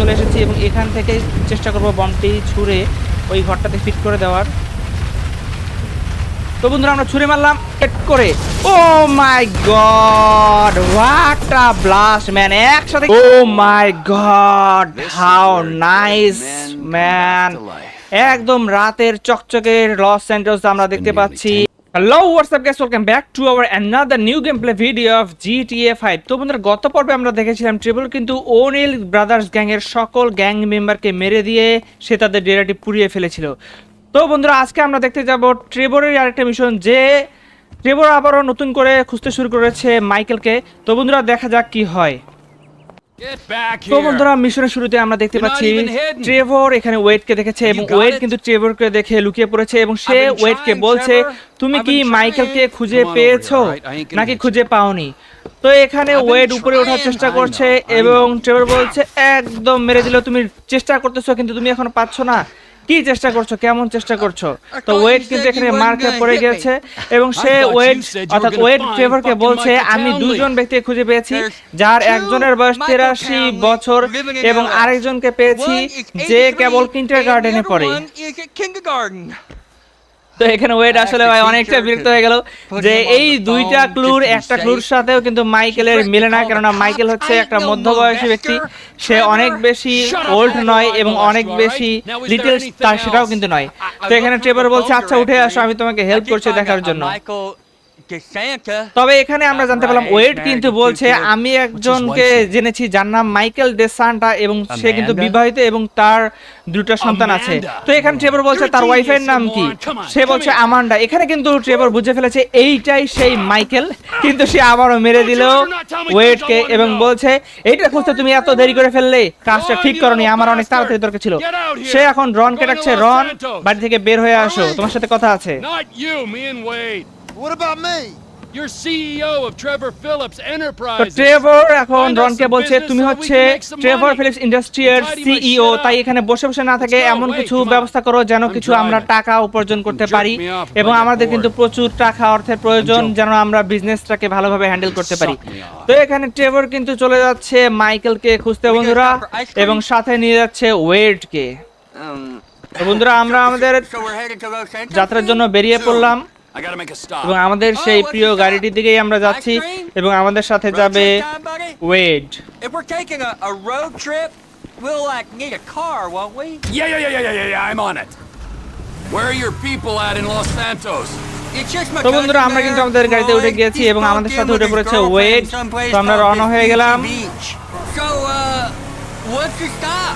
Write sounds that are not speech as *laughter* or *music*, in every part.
চলে এসেছি এবং এখান থেকে চেষ্টা করব বমটি ছুঁড়ে ওই ঘরটাতে ফিট করে দেওয়ার। তো বন্ধুরা আমরা ছুঁড়ে মারলাম হেড করে। ও my god what a blast man. একসাথে ও my god how nice man. একদম রাতের চকচকে লস স্যান্টোস আমরা দেখতে পাচ্ছি। Hello WhatsApp guys welcome back to our another new game play video of GTA five তো বন্ধুরা, গত পর্বে আমরা দেখেছিলাম ট্রিবল কিন্তু ওনিল ব্রাদার্স গ্যাংয়ের সকল গ্যাং মেম্বারকে মেরে দিয়ে সে তাদের ডেরাটি পুড়িয়ে ফেলেছিল। তো বন্ধুরা, আজকে আমরা দেখতে যাব ট্রেবরের আরেকটা মিশন যে ট্রেবর আবারও নতুন করে খুঁজতে শুরু করেছে মাইকেলকে তো বন্ধুরা, দেখা যাক কি হয়। তো. বন্ধুরা মিশনের শুরুতে আমরা দেখতে পাচ্ছি. ট্রেভর এখানে ওয়েটকে দেখেছে এবং ওয়েট কিন্তু ট্রেভরকে দেখে লুকিয়ে পড়েছে এবং সে ওয়েট কে ওয়েটকে বলছে তুমি কি মাইকেল মাইকেলকে খুঁজে পেয়েছ? নাকি খুঁজে পাওনি? তো এখানে ওয়েড ওয়েট উপরে ওঠার চেষ্টা করছে এবং. ট্রেভর বলছে একদম মেরে দিল তুমি চেষ্টা করতেছো কিন্তু তুমি এখনও পাচ্ছ না। কি চেষ্টা করছ? কেমন চেষ্টা করছ? তো ওয়েট কিন্তু এখানে মার্কে পড়ে গেছে এবং সে ওয়েট অর্থাৎ ওয়েট ফেভারকে বলছে আমি দুজন ব্যক্তি খুঁজে পেয়েছি যার একজনের বয়স তিরাশি বছর এবং আরেকজনকে পেয়েছি যে কেবল কিন্টার গার্ডেনে পড়ে। তো এখানে ওয়েট আসলে ভাই অনেকটা বিরক্ত হয়ে গেল যে এই দুইটা ক্লুর একটা ক্লুর সাথেও কিন্তু মাইকেলের মিলে না কেননা মাইকেল হচ্ছে একটা মধ্যবয়সী ব্যক্তি। সে অনেক বেশি ওল্ড নয় এবং অনেক বেশি লিটল তার সেটাও কিন্তু নয়। তো এখানে ট্রেভার বলছে আচ্ছা উঠে আসো আমি তোমাকে হেল্প করছি দেখার জন্য. তবে এখানে আমরা জানতে পারলাম ওয়েট কিন্তু বলছে আমি একজনকে জেনেছি যার নাম মাইকেল ডে সান্টা এবং সে কিন্তু বিবাহিত এবং তার দুটো সন্তান আছে। তো এখানে ট্রেভর বলছে তার ওয়াইফের নাম কি? সে বলছে আমান্ডা এখানে কিন্তু ট্রেভর বুঝে ফেলেছে এইটাই সেই মাইকেল কিন্তু সে আবারও মেরে দিল wanna এবং বলছে এইটা খুঁজতে তুমি এত দেরি করে ফেললে? কাজটা ঠিক করনি আমার অনেক. তাড়াতাড়ি দরকার ছিল. সে এখন রনকে ডাকছে রন বাড়ি থেকে বের হয়ে আসো তোমার সাথে কথা আছে। What about me? You're CEO of Trevor Phillips Enterprises. Trevor এখন রনকে বলছে তুমি হচ্ছে Trevor Phillips Industries CEO তাই এখানে বসে বসে না থেকে এমন কিছু ব্যবস্থা করো যেন কিছু আমরা টাকা উপার্জন করতে পারি এবং আমাদের কিন্তু প্রচুর টাকা অর্থের প্রয়োজন যেন আমরা বিজনেসটাকে ভালোভাবে হ্যান্ডেল করতে পারি। তো এখানে Trevor কিন্তু চলে যাচ্ছে মাইকেল কে খুঁজতে বন্ধুরা এবং সাথে নিয়ে যাচ্ছে ওয়েডকে বন্ধুরা আমরা আমাদের যাত্রার জন্য বেরিয়ে পড়লাম। আমাদের সেই প্রিয় গাড়িটির দিকেই আমরা যাচ্ছি এবং আমাদের সাথে যাবে ওয়েড We'll like need a car, won't on it. Where are people at in Los আমরা কিন্তু আমাদের গাড়িতে উঠে গেছি এবং আমাদের সাথে উঠে পড়েছে ওয়েট আমরা রওনা হয়ে গেলাম। Uh?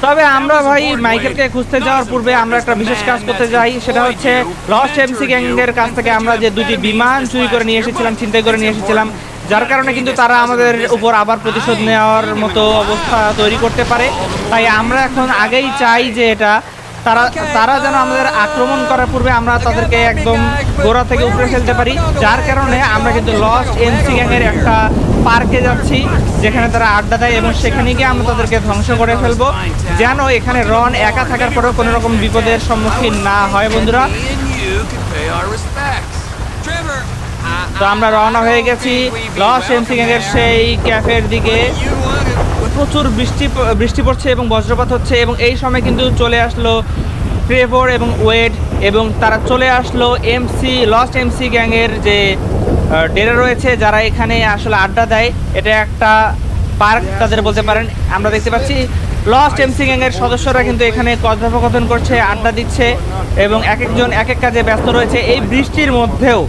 তবে আমরা ভাই মাইকেলকে খুঁজতে যাওয়ার পূর্বে আমরা একটা বিশেষ কাজ করতে যাই সেটা হচ্ছে লস্ট এমসি গ্যাং এর কাছ থেকে আমরা যে দুটি বিমান চুরি করে নিয়ে এসেছিলাম চিন্তাই করে নিয়ে এসেছিলাম যার কারণে কিন্তু তারা আমাদের উপর আবার প্রতিশোধ নেওয়ার মতো অবস্থা তৈরি করতে পারে। তাই আমরা এখন আগেই চাই যে এটা তারা তারা যেন আমাদের আক্রমণ করার পূর্বে আমরা তাদেরকে একদম গোড়া থেকে উপরে ফেলতে পারি। যার কারণে আমরা কিন্তু লস্ট এমসি গ্যাংয়ের একটা পার্কে যাচ্ছি, যেখানে তারা আড্ডা দেয় এবং সেখানে গিয়ে আমরা তাদেরকে ধ্বংস করে ফেলব। যেন এখানে রন একা থাকার পরেও কোনো রকম বিপদের সম্মুখীন না হয়, বন্ধুরা। তো আমরা রওনা হয়ে গেছি লস গ্যাংয়ের সেই ক্যাফের দিকে। প্রচুর বৃষ্টি বৃষ্টি পড়ছে এবং বজ্রপাত হচ্ছে এবং এই সময় কিন্তু চলে আসলো ট্রেভর এবং ওয়েড এবং তারা চলে আসলো এমসি লস্ট এমসি গ্যাংয়ের যে ডেরা রয়েছে, যারা এখানে আসলে আড্ডা দেয়। এটা একটা পার্ক, তাদের বলতে পারেন। আমরা দেখতে পাচ্ছি লস্ট এমসি গ্যাংয়ের সদস্যরা কিন্তু এখানে কথোপকথন করছে, আড্ডা দিচ্ছে এবং এক একজন এক এক কাজে ব্যস্ত রয়েছে এই বৃষ্টির মধ্যেও।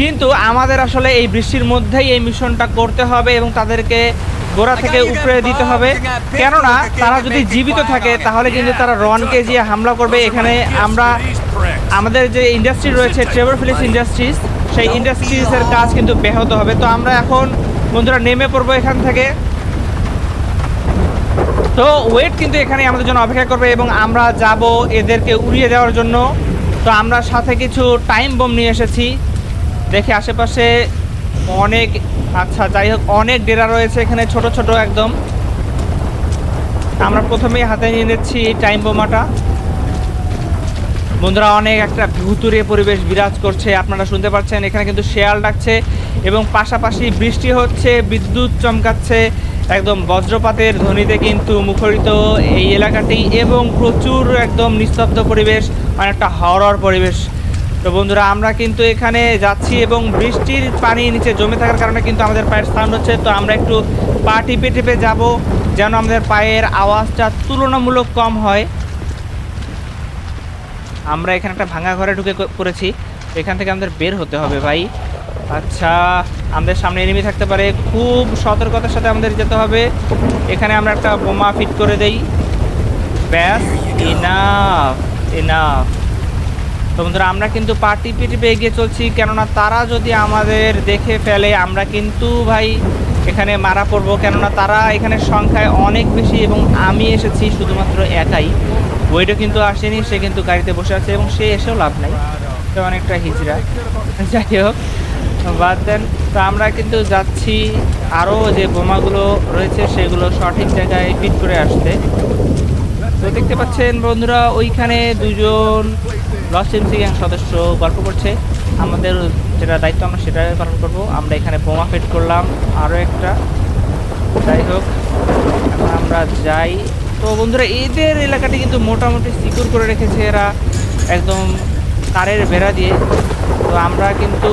কিন্তু আমাদের আসলে এই বৃষ্টির মধ্যেই এই মিশনটা করতে হবে এবং তাদেরকে গোড়া থেকে উপরে দিতে হবে। কেননা তারা যদি জীবিত থাকে, তাহলে কিন্তু তারা রনকে যে হামলা করবে। এখানে আমরা, আমাদের যে ইন্ডাস্ট্রি রয়েছে ট্রেভার ফিলিপস ইন্ডাস্ট্রিজ সেই ইন্ডাস্ট্রিজের কাজ কিন্তু ব্যাহত হবে। তো আমরা এখন বন্ধুরা নেমে পড়ব এখান থেকে। তো ওয়েট কিন্তু এখানে আমাদের জন্য অপেক্ষা করবে এবং আমরা যাব এদেরকে উড়িয়ে দেওয়ার জন্য। তো আমরা সাথে কিছু টাইম বোম নিয়ে এসেছি। দেখে আশেপাশে অনেক আচ্ছা যাই হোক, অনেক ডেরা রয়েছে এখানে ছোট ছোট একদম। আমরা প্রথমেই হাতে নিয়ে নিচ্ছি টাইম বোমাটা বন্ধুরা, অনেক একটা ভুতুরে পরিবেশ বিরাজ করছে, আপনারা শুনতে পাচ্ছেন, এখানে কিন্তু শেয়াল ডাকছে এবং পাশাপাশি বৃষ্টি হচ্ছে, বিদ্যুৎ চমকাচ্ছে, একদম বজ্রপাতের ধ্বনিতে কিন্তু মুখরিত এই এলাকাটি এবং প্রচুর একদম নিস্তব্ধ পরিবেশ, অনেকটা হরর পরিবেশ। তো বন্ধুরা, আমরা কিন্তু এখানে যাচ্ছি এবং বৃষ্টির পানি নিচে জমে থাকার কারণে কিন্তু আমাদের পায়ের স্থান হচ্ছে, তো আমরা একটু পা টিপে টিপে যাব, যেন আমাদের পায়ের আওয়াজটা তুলনামূলক কম হয়। আমরা এখানে একটা ভাঙা ঘরে ঢুকে পড়েছি। এখান থেকে আমাদের বের হতে হবে ভাই। আচ্ছা আমাদের সামনে এনিমি থাকতে পারে। খুব সতর্কতার সাথে আমাদের যেতে হবে। এখানে আমরা একটা বোমা ফিট করে দেই। ব্যাস ইনাফ ইনাফ তো বন্ধুরা, আমরা কিন্তু পার্টি পিটিপে এগিয়ে চলছি, কেননা তারা যদি আমাদের দেখে ফেলে, আমরা কিন্তু ভাই এখানে মারা পড়ব। কেননা তারা এখানে সংখ্যায় অনেক বেশি এবং আমি এসেছি শুধুমাত্র একাই। ওইটা কিন্তু আসেনি, সে কিন্তু গাড়িতে বসে আছে এবং সে এসেও লাভ নাই। সে অনেকটা হিজড়া। যাই হোক, বাদ দেন। তো আমরা কিন্তু যাচ্ছি আরও যে বোমাগুলো রয়েছে, সেগুলো সঠিক জায়গায় ফিট করে আসতে। তো দেখতে পাচ্ছেন বন্ধুরা, ওইখানে দুজন লস এমসি গ্যাং সদস্য গল্প করছে। আমাদের যেটা দায়িত্ব, আমরা সেটা পালন করব। আমরা এখানে বোমা ফিট করলাম আরও একটা। যাই হোক, আমরা যাই। তো বন্ধুরা, এদের এলাকাটি কিন্তু মোটামুটি সিকিউর করে রেখেছে এরা একদম তারের বেড়া দিয়ে। তো আমরা কিন্তু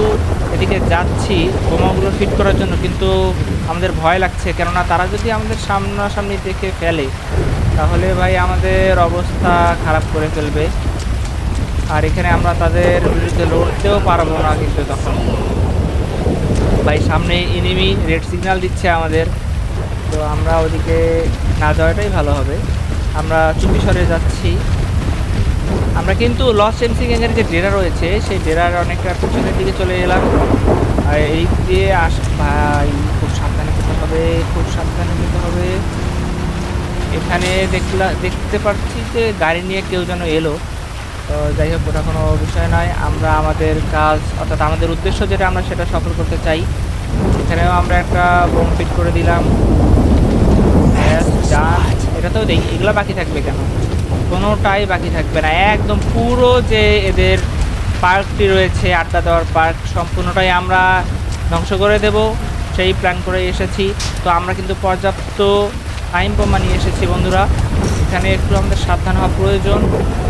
এদিকে যাচ্ছি বোমাগুলো ফিট করার জন্য, কিন্তু আমাদের ভয় লাগছে। কেননা তারা যদি আমাদের সামনাসামনি দেখে ফেলে, তাহলে ভাই আমাদের অবস্থা খারাপ করে ফেলবে। আর এখানে আমরা তাদের বিরুদ্ধে লড়তেও পারব না কিন্তু তখন। ভাই, সামনে এনিমি রেড সিগন্যাল দিচ্ছে আমাদের। তো আমরা ওদিকে না যাওয়াটাই ভালো হবে। আমরা চুপি সরে যাচ্ছি। আমরা কিন্তু লস এমসি গ্যাংয়ের যে ডেরা রয়েছে, সেই ডেরার অনেকটা পিছনের দিকে চলে এলাম। আর এই দিয়ে আস, ভাই, খুব সাবধানে যেতে হবে, খুব সাবধানে যেতে হবে। এখানে দেখলা, দেখতে পাচ্ছি যে গাড়ি নিয়ে কেউ যেন এলো। তো যাই হোক, ওটা কোনো বিষয় নয়। আমরা আমাদের কাজ, অর্থাৎ আমাদের উদ্দেশ্য যেটা আমরা সেটা সফল করতে চাই। এখানেও আমরা একটা বোম ফিট করে দিলাম। ডান এটাতেও দেই এগুলো বাকি থাকবে কেন? কোনোটাই বাকি থাকবে না। একদম পুরো যে এদের পার্কটি রয়েছে, আড্ডা দেওয়ার পার্ক, সম্পূর্ণটাই আমরা ধ্বংস করে দেব। সেই প্ল্যান করে এসেছি। তো আমরা কিন্তু পর্যাপ্ত টাইম বোমা নিয়ে এসেছি, বন্ধুরা। এখানে একটু আমাদের সাবধান হওয়া প্রয়োজন।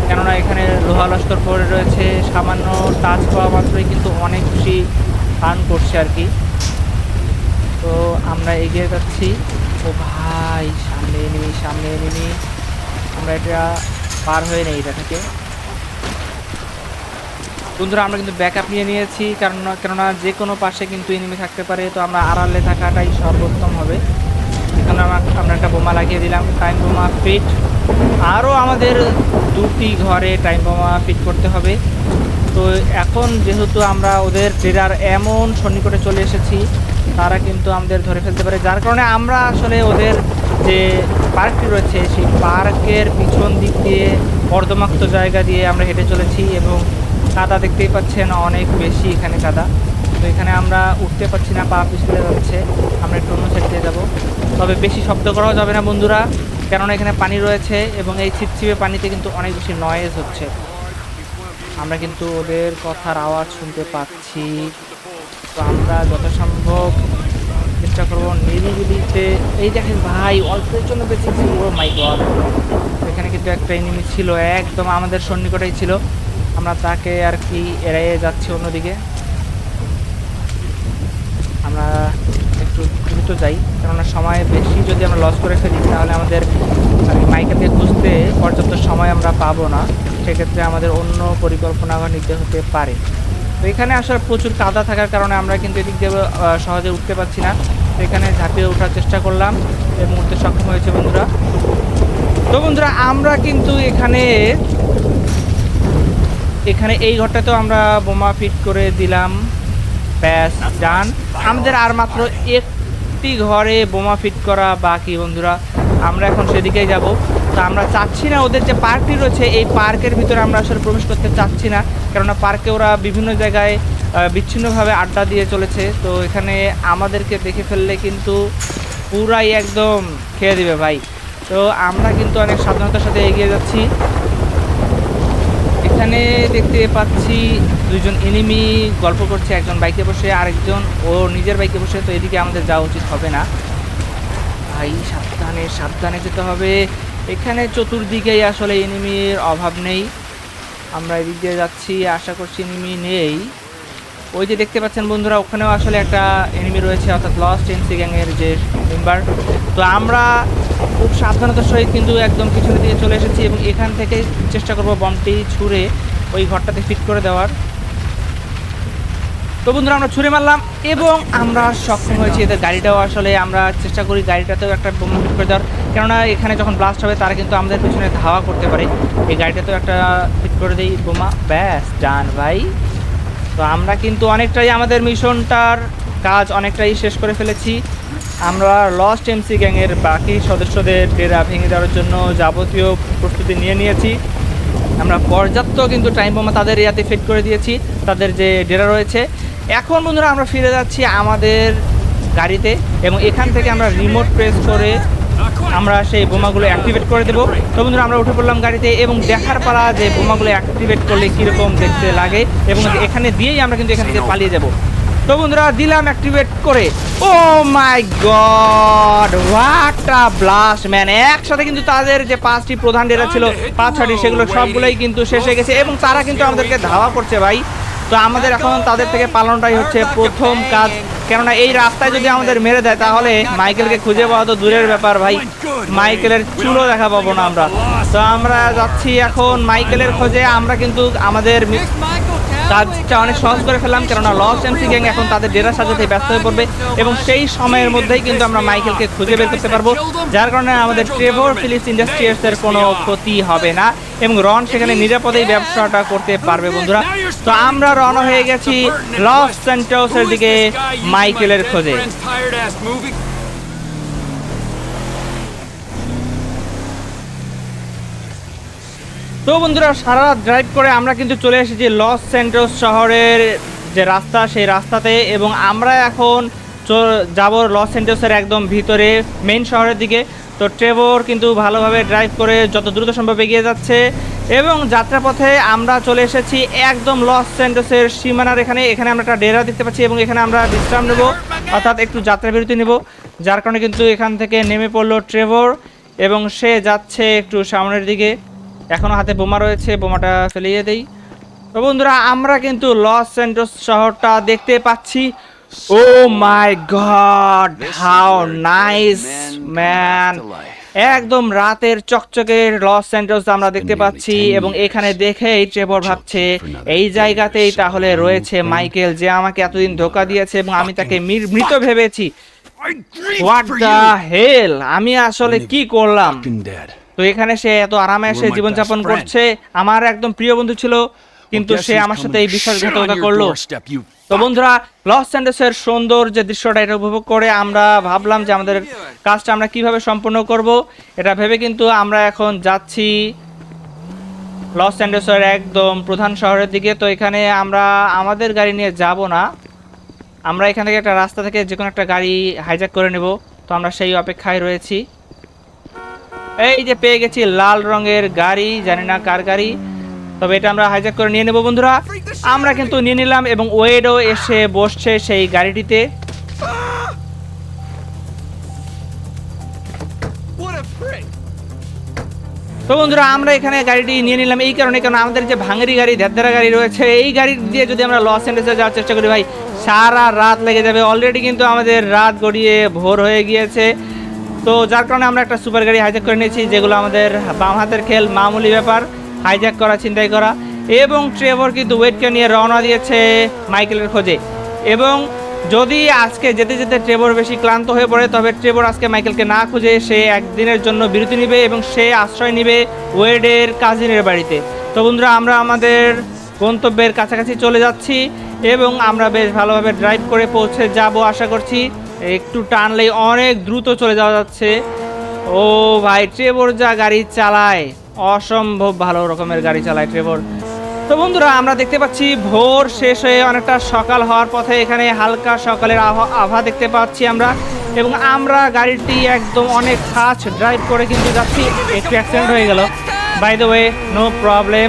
কেননা এখানে লোহা লস্কর পড়ে রয়েছে। সামান্য টাচ পাওয়া মাত্রই কিন্তু অনেক বেশি ফান করছে আর কি। তো আমরা এগিয়ে যাচ্ছি। ও ভাই, সামনে এনিমি সামনে এনিমি আমরা এটা পার হয়ে নেই এটা থেকে। বন্ধুরা, আমরা কিন্তু ব্যাকআপ নিয়ে নিয়েছি, কারণ, কেননা যে কোনো পাশে কিন্তু এনিমি থাকতে পারে, তো আমরা আড়ালে থাকাটাই সর্বোত্তম হবে। এখানে আমরা একটা বোমা লাগিয়ে দিলাম টাইম বোমা ফিট আরও আমাদের দুটি ঘরে টাইম বোমা ফিট করতে হবে। তো এখন যেহেতু আমরা ওদের ট্রেডার এমন সন্নিকটে চলে এসেছি তারা কিন্তু আমাদের ধরে ফেলতে পারে। যার কারণে আমরা আসলে ওদের যে পার্কটি রয়েছে, সেই পার্কের পিছন দিক দিয়ে কর্দমাক্ত জায়গা দিয়ে আমরা হেঁটে চলেছি এবং কাদা দেখতেই পাচ্ছেন অনেক বেশি এখানে কাদা। তো এখানে আমরা উঠতে পারছি না, পা পিছলে যাচ্ছে। আমরা একটু অন্য সাইড দিয়ে যাব। তবে বেশি শব্দ করাও যাবে না বন্ধুরা, কেননা এখানে পানি রয়েছে এবং এই ছিপছিপে পানিতে কিন্তু অনেক বেশি নয়েজ হচ্ছে। আমরা কিন্তু ওদের কথার আওয়াজ শুনতে পাচ্ছি। তো আমরা যথাসম্ভব চেষ্টা করব নিরিবিলিতে। এই দেখেন ভাই, অল্পের জন্য বেঁচেছি ও মাই গড। এখানে কিন্তু একটা এনিমি ছিল, একদম আমাদের সন্নিকটেই ছিল। আমরা তাকে আর কি এড়িয়ে যাচ্ছি অন্যদিকে। আমরা একটু দ্রুত যাই, কেননা সময় বেশি যদি আমরা লস করে ফেলি, তাহলে আমাদের মানে মাইকেলকে খুঁজতে পর্যাপ্ত সময় আমরা পাবো না। সেক্ষেত্রে আমাদের অন্য পরিকল্পনা নিতে হতে পারে। তো এখানে আসলে প্রচুর কাদা থাকার কারণে আমরা কিন্তু এদিক দিয়ে সহজে উঠতে পারছি না। তো এখানে ঝাঁপিয়ে ওঠার চেষ্টা করলাম। এই মুহূর্তে সক্ষম হয়েছে বন্ধুরা। তো বন্ধুরা, আমরা কিন্তু এখানে এখানে এই ঘরটাতেও আমরা বোমা ফিট করে দিলাম। ব্যাস, ডান। আমাদের আর মাত্র একটি ঘরে বোমা ফিট করা বাকি বন্ধুরা। আমরা এখন সেদিকেই যাব। তো আমরা চাচ্ছি না ওদের যে পার্কটি রয়েছে, এই পার্কের ভিতরে আমরা আসলে প্রবেশ করতে চাচ্ছি না। কেননা পার্কে ওরা বিভিন্ন জায়গায় বিচ্ছিন্নভাবে আড্ডা দিয়ে চলেছে। তো এখানে আমাদেরকে দেখে ফেললে কিন্তু পুরাই একদম খেয়ে দিবে ভাই। তো আমরা কিন্তু অনেক সাবধানতার সাথে এগিয়ে যাচ্ছি। এখানে দেখতে পাচ্ছি দুজন এনিমি গল্প করছে, একজন বাইকে বসে, আরেকজন ও নিজের বাইকে বসে। তো এদিকে আমাদের যাওয়া উচিত হবে না। ভাই, সাবধানে সাবধানে যেতে হবে। এখানে চতুর্দিকেই আসলে এনিমির অভাব নেই। আমরা এদিক দিয়ে যাচ্ছি, আশা করছি এনিমি নেই। ওই যে দেখতে পাচ্ছেন বন্ধুরা, ওখানেও আসলে একটা এনিমি রয়েছে, অর্থাৎ লস্ট এনসি গ্যাংয়ের যে মেম্বার তো আমরা খুব সাবধানতার সহিত কিন্তু একদম পিছনে দিকে চলে এসেছি এবং এখান থেকে চেষ্টা করব বমটি ছুঁড়ে ওই ঘরটাতে ফিট করে দেওয়ার। তো বন্ধুরা, আমরা ছুঁড়ে মারলাম এবং আমরা সক্ষম হয়েছি। এদের গাড়িটাও আসলে আমরা চেষ্টা করি গাড়িটাতেও একটা বোমা ফিট করে দেওয়ার। কেননা এখানে যখন ব্লাস্ট হবে, তারা কিন্তু আমাদের পিছনে ধাওয়া করতে পারে। এই গাড়িটাতেও একটা ফিট করে দিই বোমা। ব্যাস ডান ভাই। তো আমরা কিন্তু অনেকটাই আমাদের মিশনটার কাজ অনেকটাই শেষ করে ফেলেছি। আমরা লস্ট এমসি গ্যাংয়ের বাকি সদস্যদের ডেরা ভেঙে দেওয়ার জন্য যাবতীয় প্রস্তুতি নিয়ে নিয়েছি। আমরা পর্যাপ্ত কিন্তু টাইম বোমা তাদের ইয়াতে ফিট করে দিয়েছি। তাদের যে ডেরা রয়েছে এখন বন্ধুরা আমরা ফিরে যাচ্ছি আমাদের গাড়িতে এবং এখান থেকে আমরা রিমোট প্রেস করে আমরা সেই বোমাগুলো অ্যাক্টিভেট করে দেবো। তো বন্ধুরা, আমরা উঠে পড়লাম গাড়িতে এবং দেখার পালা যে বোমাগুলো অ্যাক্টিভেট করলে কীরকম দেখতে লাগে এবং এখানে দিয়েই আমরা কিন্তু এখান থেকে পালিয়ে যাব। তো বন্ধুরা, দিলাম অ্যাক্টিভেট করে। ও my god what a blast man একসাথে কিন্তু তাদের যে পাঁচটি প্রধান ডেরা ছিল, পাঁচ, ছয়টি, সেগুলো সবগুলোই কিন্তু শেষ হয়ে গেছে এবং তারা কিন্তু আমাদেরকে ধাওয়া করছে ভাই। তো আমাদের এখন তাদের থেকে পালনটাই হচ্ছে প্রথম কাজ। কেননা এই রাস্তায় যদি আমাদের মেরে দেয়, তাহলে মাইকেলকে খুঁজে পাওয়া তো দূরের ব্যাপার ভাই। মাইকেলের চুলও দেখা পাবো না আমরা। তো আমরা যাচ্ছি এখন মাইকেলের খোঁজে। আমরা কিন্তু আমাদের কাজটা অনেক সহজ করে ফেললাম, কেননা লস এমসি গ্যাং এখন তাদের ডেরা সাজাতে ব্যস্ত হয়ে পড়বে এবং সেই সময়ের মধ্যেই কিন্তু আমরা মাইকেলকে খুঁজে বের করতে পারব, যার কারণে আমাদের ট্রেভর ফিলিপস ইন্ডাস্ট্রিয়ালস এর কোনো ক্ষতি হবে না এবং রন সেখানে নিরাপদেই ব্যবসাটা করতে পারবে বন্ধুরা। তো আমরা রওনা হয়ে গেছি লস সেন্টোসের দিকে মাইকেলের খোঁজে। তো বন্ধুরা, সারা রাত ড্রাইভ করে আমরা কিন্তু চলে এসেছি লস সেন্টোস শহরের যে রাস্তা, সেই রাস্তাতে এবং আমরা এখন যাব লস সেন্টোসের একদম ভিতরে মেইন শহরের দিকে। তো ট্রেভর কিন্তু ভালোভাবে ড্রাইভ করে যত দ্রুত সম্ভব এগিয়ে যাচ্ছে এবং যাত্রাপথে আমরা চলে এসেছি একদম লস সেন্টোসের সীমানার এখানে। এখানে আমরা একটা ডেরা দেখতে পাচ্ছি এবং এখানে আমরা বিশ্রাম নেব, অর্থাৎ একটু যাত্রা বিরতি নেব, যার কারণে কিন্তু এখান থেকে নেমে পড়ল ট্রেভর এবং সে যাচ্ছে একটু সামনের দিকে। এখনও হাতে বোমা রয়েছে বোমাটা ফেলিয়ে দেই। তো বন্ধুরা আমরা কিন্তু লস স্যান্টোস শহরটা দেখতে পাচ্ছি। ও my god how nice man একদম রাতের চকচকে লস স্যান্টোস আমরা দেখতে পাচ্ছি এবং এখানে দেখেই ট্রেভর ভাবছে এই জায়গাতেই তাহলে রয়েছে মাইকেল যে আমাকে এতদিন ধোকা দিয়েছে এবং আমি তাকে মৃত ভেবেছি। হোয়াট দ্য হেল আমি আসলে কি করলাম? তো এখানে সে এত আরামে এসে জীবনযাপন করছে। আমার একদম প্রিয় বন্ধু ছিল কিন্তু সে আমার সাথে এই বিশ্বাসঘাতকতা করল। তো বন্ধুরা লস অ্যান্ডেসের সুন্দর যে দৃশ্যটা এটা উপভোগ করে আমরা ভাবলাম যে আমাদের কাজটা আমরা কীভাবে সম্পূর্ণ করব। এটা ভেবে কিন্তু আমরা এখন যাচ্ছি লস অ্যান্ডেসের একদম প্রধান শহরের দিকে। তো এখানে আমরা আমাদের গাড়ি নিয়ে যাব না। আমরা এখান থেকে একটা রাস্তা থেকে যে কোনো একটা গাড়ি হাইজ্যাক করে নেব। তো আমরা সেই অপেক্ষায় রয়েছি। এই যে পেয়ে গেছি লাল রঙের গাড়ি জানি না কার গাড়ি তবে এটা আমরা হাইজ্যাক করে নিয়ে নেব বন্ধুরা। আমরা কিন্তু নিয়ে নিলাম এবং ওয়েডও এসে বসছে সেই গাড়িটিতে. তো বন্ধুরা আমরা এখানে গাড়িটি নিয়ে নিলাম এই কারণে কারণ আমাদের যে ভাঙেরি গাড়ি ধ্যাদ্দারা গাড়ি রয়েছে এই গাড়ি দিয়ে যদি আমরা লস অ্যান্ডেসে যাওয়ার চেষ্টা করি ভাই সারা রাত লেগে যাবে। অলরেডি কিন্তু আমাদের রাত গড়িয়ে ভোর হয়ে গিয়েছে। তো যার কারণে আমরা একটা সুপার গাড়ি হাইজ্যাক করে নিয়েছি, যেগুলো আমাদের বাম হাতের খেল, মামুলি ব্যাপার হাইজ্যাক করা চিন্তাই করা এবং ট্রেভর কিন্তু ওয়েটকে নিয়ে রওনা দিয়েছে মাইকেলের খোঁজে। এবং যদি আজকে যেতে যেতে ট্রেভর বেশি ক্লান্ত হয়ে পড়ে, তবে ট্রেভর আজকে মাইকেলকে না খুঁজে সে একদিনের জন্য বিরতি নেবে এবং সে আশ্রয় নেবে ওয়েডের কাজিনের বাড়িতে। তো বন্ধুরা, আমরা আমাদের গন্তব্যের কাছাকাছি চলে যাচ্ছি এবং আমরা বেশ ভালোভাবে ড্রাইভ করে পৌঁছে যাব, আশা করছি। একটু টানলেই অনেক দ্রুত চলে যাওয়া যাচ্ছে। ও ভাই ট্রেভর যা গাড়ি চালায়, অসম্ভব ভালো রকমের গাড়ি চালায় ট্রেভর তো বন্ধুরা, আমরা দেখতে পাচ্ছি ভোর শেষ হয়ে অনেকটা সকাল হওয়ার পথে এখানে হালকা সকালের আভা দেখতে পাচ্ছি আমরা। এবং আমরা গাড়িটি একদম অনেক ফাস্ট ড্রাইভ করে কিন্তু যাচ্ছি। একটু অ্যাক্সিডেন্ট হয়ে গেল। By the way no problem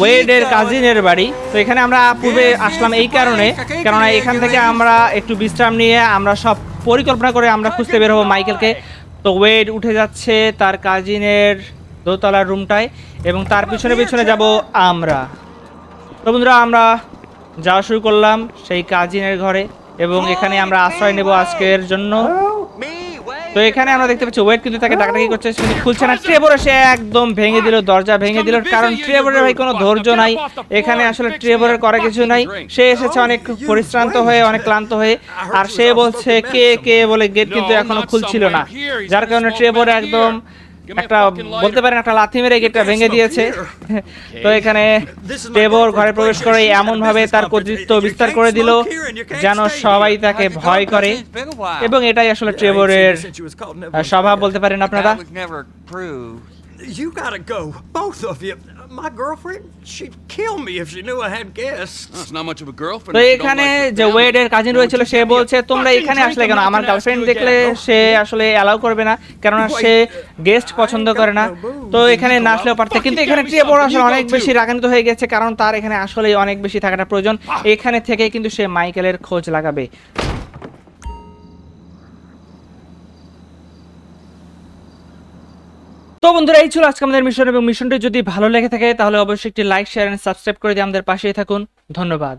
ওয়েডের কাজিনের বাড়ি। তো এখানে আমরা পূর্বে আসলাম এই কারণে। কেননা এখান থেকে আমরা একটু বিশ্রাম নিয়ে আমরা সব পরিকল্পনা করে আমরা খুঁজতে বের হব মাইকেলকে। তো ওয়েড উঠে যাচ্ছে তার কাজিনের দোতলার রুমটায় এবং তার পিছনে পিছনে যাব আমরা। তো বন্ধুরা আমরা যাওয়া শুরু করলাম সেই কাজিনের ঘরে এবং এখানে আমরা আশ্রয় নেব আজকের জন্য। Wait. তো এখানে আমরা দেখতে পাচ্ছি ওয়েট কিন্তু তাকে ডাকাডাকি করছে সে কিন্তু খুলছে না। ট্রেবর এসে একদম ভেঙে দিল দরজা ভেঙে দিল কারণ ট্রেবরের ভাই কোনো ধৈর্য নাই। এখানে আসলে ট্রেবরের করার কিছু নাই। সে এসেছে অনেক পরিশ্রান্ত হয়ে অনেক ক্লান্ত হয়ে আর সে বলছে কে কে বলে গেট কিন্তু এখনও খুলছিল না। যার কারণে ট্রেবর একদম একটা বলতে পারেন একটা লাথি মেরে গেটটা ভেঙে দিয়েছে। *laughs* তো এখানে ট্রেবর ঘরে প্রবেশ করে এমন ভাবে তার কর্তৃত্ব বিস্তার করে দিল যেন সবাই তাকে ভয় করে. এবং এটাই আসলে ট্রেবরের স্বভাব বলতে পারেন আপনারা। That was never proved. You gotta go, both of you. My girlfriend, she'd kill me if she knew I had guests. That's not much of a girlfriend. তো if you don't এখানে like the যে family. ওয়েডের cousin রয়েছিল সে বলছে তোমরা এখানে আসলে কেন? আমার গার্লফ্রেন্ড দেখলে সে আসলে অ্যালাউ করবে না কেননা সে গেস্ট পছন্দ করে না। তো এখানে না আসলেও পারতে। কিন্তু এখানে ট্রেবর আসলে অনেক বেশি রাগান্বিত হয়ে গেছে কারণ তার এখানে আসলে অনেক বেশি থাকাটা প্রয়োজন। এখানে থেকে কিন্তু সে মাইকেলের খোঁজ লাগাবে। তো বন্ধুরা, এই ছিল আজকে আমাদের মিশন এবং মিশনটি যদি ভালো লেগে থাকে, তাহলে অবশ্যই একটি লাইক শেয়ার এন্ড সাবস্ক্রাইব করে দিয়ে আমাদের পাশেই থাকুন। ধন্যবাদ।